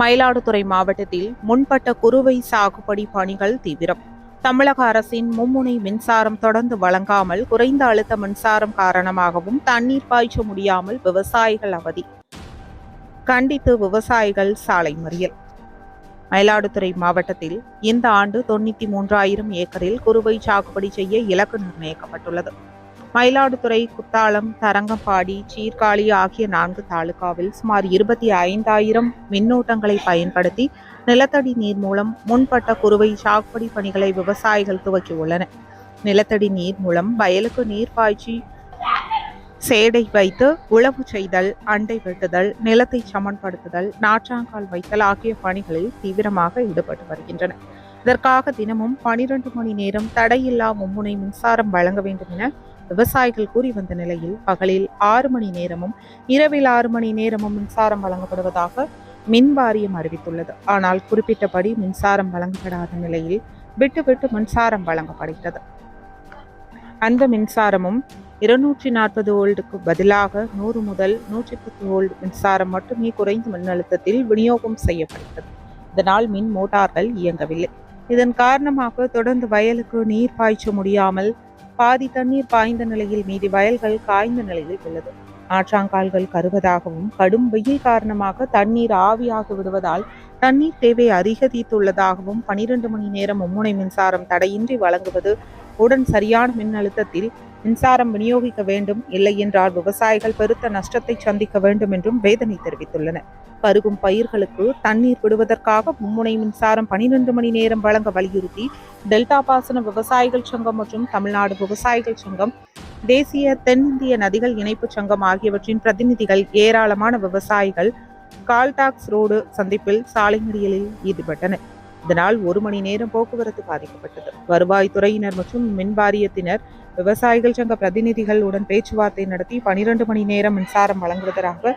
மயிலாடுதுறை மாவட்டத்தில் முன்பட்ட குறுவை சாகுபடி பணிகள் தீவிரம். தமிழக அரசின் மும்முனை மின்சாரம் தொடர்ந்து வழங்காமல் குறைந்த அழுத்த மின்சாரம் காரணமாகவும் தண்ணீர் பாய்ச்ச முடியாமல் விவசாயிகள் அவதி. கண்டித்து விவசாயிகள் சாலை மறியல். மயிலாடுதுறை மாவட்டத்தில் இந்த ஆண்டு தொண்ணூத்தி மூன்றாயிரம் ஏக்கரில் குறுவை சாகுபடி செய்ய இலக்கு நிர்ணயிக்கப்பட்டுள்ளது. மயிலாடுதுறை குத்தாலம் தரங்கம்பாடி சீர்காழி ஆகிய நான்கு தாலுகாவில் சுமார் இருபத்தி ஐந்தாயிரம் மின்னோட்டங்களை பயன்படுத்தி நிலத்தடி நீர் மூலம் முன்பட்ட குறுவை சாகுபடி பணிகளை விவசாயிகள் துவக்கியுள்ளனர் நிலத்தடி நீர் மூலம் வயலுக்கு நீர் பாய்ச்சி சேடை வைத்து உழவு செய்தல் அண்டை வெட்டுதல் நிலத்தை சமன்படுத்துதல் நாற்றாங்கால் வைத்தல் ஆகிய பணிகளில் தீவிரமாக ஈடுபட்டு வருகின்றனர் இதற்காக தினமும் பனிரெண்டு மணி நேரம் தடையில்லா மும்முனை மின்சாரம் வழங்க வேண்டும் என விவசாயிகள் கூறி வந்த நிலையில் பகலில் ஆறு மணி நேரமும் இரவில் ஆறு மணி நேரமும் மின்சாரம் வழங்கப்படுவதாக மின் வாரியம் அறிவித்துள்ளது. ஆனால் குறிப்பிட்டபடி மின்சாரம் வழங்கப்படாத நிலையில் விட்டு விட்டு மின்சாரம் வழங்கப்படுகிறது. அந்த மின்சாரமும் இருநூற்றி நாற்பது ஓல்டுக்கு பதிலாக நூறு முதல் நூற்றி பத்து ஓல்டு மின்சாரம் மட்டுமே குறைந்த மின்னழுத்தத்தில் விநியோகம் செய்யப்படுகிறது. இதனால் மின் மோட்டார்கள் இயங்கவில்லை. இதன் காரணமாக தொடர்ந்து வயலுக்கு நீர் பாய்ச்ச முடியாமல் பாதி தண்ணீர் பாய்ந்த நிலையில் மீதி வயல்கள் காய்ந்த நிலையில் உள்ளது. ஆற்றாங்கால்கள் கருவதாகவும் கடும் வெயில் காரணமாக தண்ணீர் ஆவியாகி விடுவதால் தண்ணீர் தேவை அதிகரித்துள்ளதாகவும் பனிரெண்டு மணி நேரம் மும்முனை மின்சாரம் தடையின்றி வழங்குவது உடன் சரியான மின்னழுத்தத்தில் மின்சாரம் விநியோகிக்க வேண்டும் இல்லை என்றால் விவசாயிகள் பெருத்த நஷ்டத்தை சந்திக்க வேண்டும் என்றும் வேதனை தெரிவித்துள்ளனர் பருகும் பயிர்களுக்கு தண்ணீர் விடுவதற்காக மும்முனை மின்சாரம் பனிரெண்டு மணி நேரம் வழங்க வலியுறுத்தி டெல்டா பாசன விவசாயிகள் சங்கம் மற்றும் தமிழ்நாடு விவசாயிகள் சங்கம் தேசிய தென்னிந்திய நதிகள் இணைப்பு சங்கம் ஆகியவற்றின் பிரதிநிதிகள் ஏராளமான விவசாயிகள் கால்டாக்ஸ் ரோடு சந்திப்பில் சாலை மறியலில் ஈடுபட்டனர். இதனால் ஒரு மணி நேரம் போக்குவரத்து பாதிக்கப்பட்டது. வருவாய்த்துறையினர் மற்றும் மின் வாரியத்தினர் விவசாயிகள் சங்க பிரதிநிதிகள் உடன் பேச்சுவார்த்தை நடத்தி பனிரெண்டு மணி நேரம் மின்சாரம் வழங்குவதற்காக